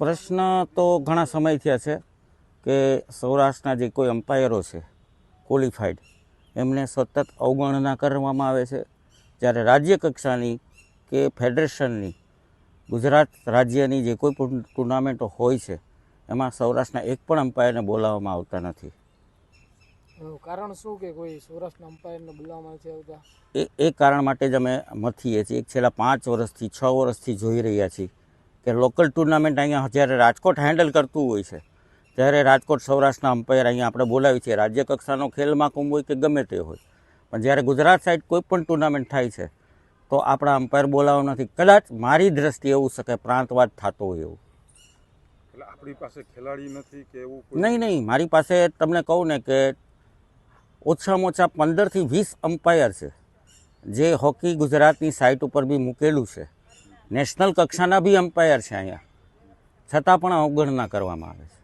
પ્રશ્ન તો ઘણા સમય થયા છે કે સૌરાષ્ટ્રના જે કોઈ અમ્પાયરો છે ક્વોલિફાઈડ એમને સતત અવગણના કરવામાં આવે છે. જ્યારે રાજ્ય કક્ષાની કે ફેડરેશનની ગુજરાત રાજ્યની જે કોઈ પણ ટુર્નામેન્ટો હોય છે એમાં સૌરાષ્ટ્રના એક પણ અમ્પાયરને બોલાવવામાં આવતા નથી. કારણ શું કે કોઈ સૌરાષ્ટ્રના અમ્પાયરને બોલાવવામાં નથી આવતા? એ એ કારણ માટે જ અમે મથીએ છીએ. છેલ્લા પાંચ વર્ષથી છ વર્ષથી જોઈ રહ્યા છીએ. કે લોકલ ટુર્નામેન્ટ અહીંયા જ્યારે રાજકોટ હેન્ડલ કરતું હોય છે ત્યારે રાજકોટ સૌરાષ્ટ્રના અમ્પાયર અહીંયા આપણે બોલાવીએ છીએ. રાજ્ય કક્ષાનો ખેલ મહાકુંભ હોય કે ગમે તે હોય. પણ જ્યારે ગુજરાત સાઈડ કોઈ પણ ટુર્નામેન્ટ થાય છે તો આપણા અમ્પાયર બોલાવવા નથી. કદાચ મારી દ્રષ્ટિએ એવું શકે પ્રાંતવાદ થતો હોય એવું. એટલે આપણી પાસે ખેલાડી નથી કે એવું નહીં નહીં. મારી પાસે તમને કહું ને કે ઓછામાં ઓછા પંદરથી વીસ અમ્પાયર છે જે હોકી ગુજરાતની સાઇટ ઉપર બી મૂકેલું છે. નેશનલ કક્ષાના બી અમ્પાયર છે અહીંયા. છતાં પણ અવગણના કરવામાં આવે છે.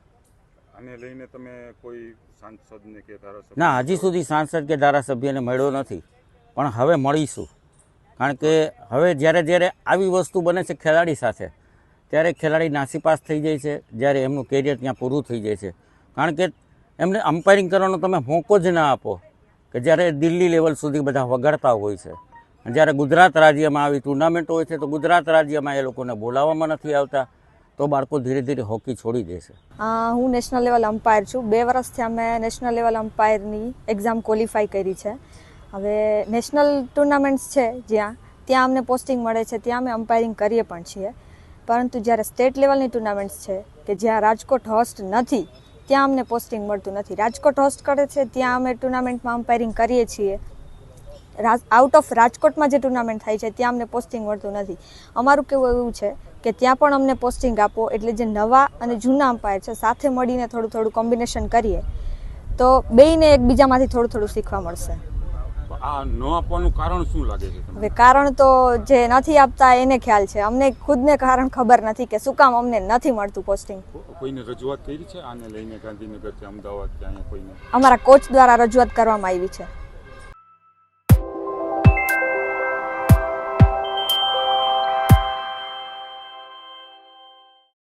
આને લઈને તમે કોઈ સાંસદને કે ધારાસભ્ય ના હજી સુધી સાંસદ કે ધારાસભ્યને મળ્યો નથી. પણ હવે મળીશું. કારણ કે હવે જ્યારે જ્યારે આવી વસ્તુ બને છે ખેલાડી સાથે ત્યારે ખેલાડી નાસીપાસ થઈ જાય છે જ્યારે એમનું કેરિયર ત્યાં પૂરું થઈ જાય છે. કારણ કે એમને અમ્પાયરિંગ કરવાનો તમે મોકો જ ના આપો કે જ્યારે દિલ્હી લેવલ સુધી બધા વગાડતા હોય છે. જ્યારે ગુજરાત રાજ્યમાં આવી ટુર્નામેન્ટ હોય છે, તો ગુજરાત રાજ્યમાં એ લોકોને બોલાવવામાં નથી આવતા, તો બાળકો ધીરે ધીરે હોકી છોડી દેશે હું નેશનલ લેવલ અમ્પાયર છું. બે વર્ષથી અમે નેશનલ લેવલ અમ્પાયરની એક્ઝામ ક્વોલિફાય કરી છે. હવે નેશનલ ટુર્નામેન્ટ્સ છે જ્યાં, ત્યાં અમને પોસ્ટિંગ મળે છે, ત્યાં અમે અમ્પાયરિંગ કરીએ પણ છીએ. પરંતુ જ્યારે સ્ટેટ લેવલની ટુર્નામેન્ટ્સ છે, કે જ્યાં રાજકોટ હોસ્ટ નથી, ત્યાં અમને પોસ્ટિંગ મળતું નથી. રાજકોટ હોસ્ટ કરે છે, ત્યાં અમે ટુર્નામેન્ટમાં અમ્પાયરિંગ કરીએ છીએ. આઉટ ઓફ રાજકોટમાં જે ટુર્નામેન્ટ થાય છે ત્યાં અમને પોસ્ટિંગ મળતું નથી. અમારું કેવું એવું છે કે ત્યાં પણ અમને પોસ્ટિંગ આપો એટલે જે નવા અને જૂના અમ્પાયર છે સાથે મળીને થોડું થોડું કોમ્બિનેશન કરીએ તો બેયને એકબીજામાંથી થોડું થોડું શીખવા મળશે. આ ન આપવાનું કારણ શું લાગે છે હવે કારણ તો જે નથી આપતા એને ખ્યાલ છે. અમને ખુદને કારણ ખબર નથી કે શું કામ અમને નથી મળતું પોસ્ટિંગ કોઈને રજૂઆત કરી છે? આને લઈને ગાંધીનગર કે અમદાવાદ કે અહીંયા કોઈને? અમારા કોચ દ્વારા રજૂઆત કરવામાં આવી છે.